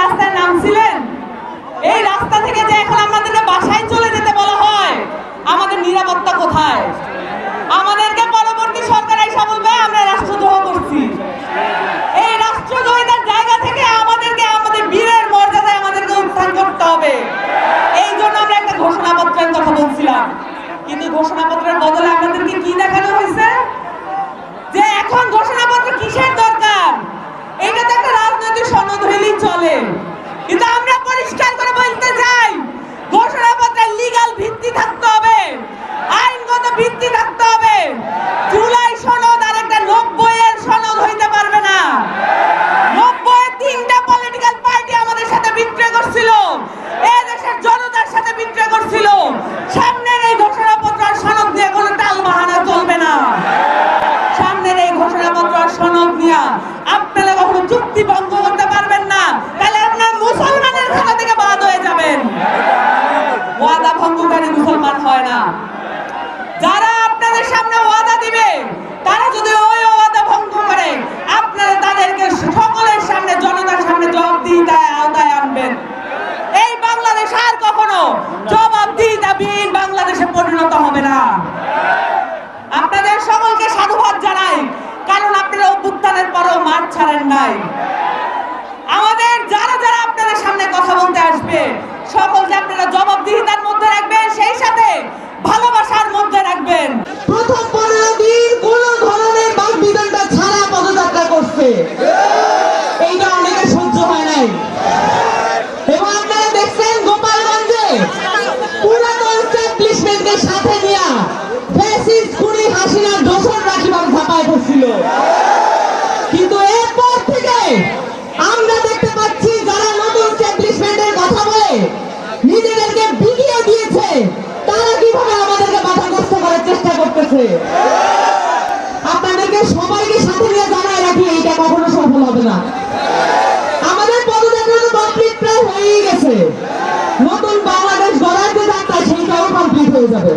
রাস্তায় নামছিলেন, এই রাস্তা থেকে যে এখন আমাদেরকে বাসায় চলে যেতে বলা হয়, আমাদের নিরাপত্তা কোথায়? আমাদেরকে পরবর্তী সরকার এসে বলবে, আমরা রাষ্ট্রদ্রোহ করছি। এই রাষ্ট্রদ্রোহিতার জায়গা থেকে আমাদেরকে আমাদের বীরের মর্যাদায় আমাদেরকে উত্থান করতে হবে। এই জন্য আমরা একটা ঘোষণাপত্রের কথা বলছিলাম। কিন্তু ঘোষণাপত্রের বদলে আমাদেরকে কি দেখানো হয়েছে যে এখন ঘোষণাপত্র কিসের দরকার এটা তো একটা রাজনৈতিক সনদ চলে। কিন্তু আমরা পরিষ্কার করে বলতে চাই ঘোষণাপত্রের লিগাল ভিত্তি থাকতে হবে, আইনগত ভিত্তি থাকতে হবে। জুলাই সনদ আর একটা নব্বই এর সনদ হইতে পারবে না। করছিল, এ দেশের জনতার সাথে বিক্রয় করছিল। সামনের এই ঘোষণাপত্র আর সনদ দিয়ে কোনো টাল বাহানা চলবে না। সামনের এই ঘোষণাপত্র আর সনদ নিয়ে আপনারা কখনো চুক্তি ভঙ্গ করতে পারবেন না তাহলে আপনার মুসলমানের খাতা থেকে বাদ হয়ে যাবেন ওয়াদা ভঙ্গকারী মুসলমান হয় না যারা আপনাদের সামনে ওয়াদা দিবে, তারা যদি ওই ওয়াদা ভঙ্গ করে, আপনারা তাদেরকে সকলের সামনে, জনতার সামনে জবাবদিহিতায় আওতায় আনবেন। এই বাংলাদেশ আর কখনো জবাবদিহিতাবিহীন বাংলাদেশে পরিণত হবে না। আপনাদের সকলকে সাধুবাদ জানাই, কারণ আপনারা অভ্যুত্থানের পরেও মাঠ ছাড়েন নাই। আমাদের যারা যারা আপনাদের সামনে কথা বলতে আসবে, সকলকে আপনারা জবাবদিহিতার মধ্যে নিজেদেরকে বিলিয়ে দিয়েছে। তারা কীভাবে আমাদেরকে বাধাগ্রস্ত করার চেষ্টা করতেছে? আপনাদেরকে সবাইকে সাথে নিয়ে জানায় রাখি, এইটা কখনো সফল হবে না। আমাদের পদযাত্রা কমপ্লিট প্রায় হয়েই গেছে। নতুন বাংলাদেশ গড়ার যে যাত্রা, সেইটাও কমপ্লিট হয়ে যাবে।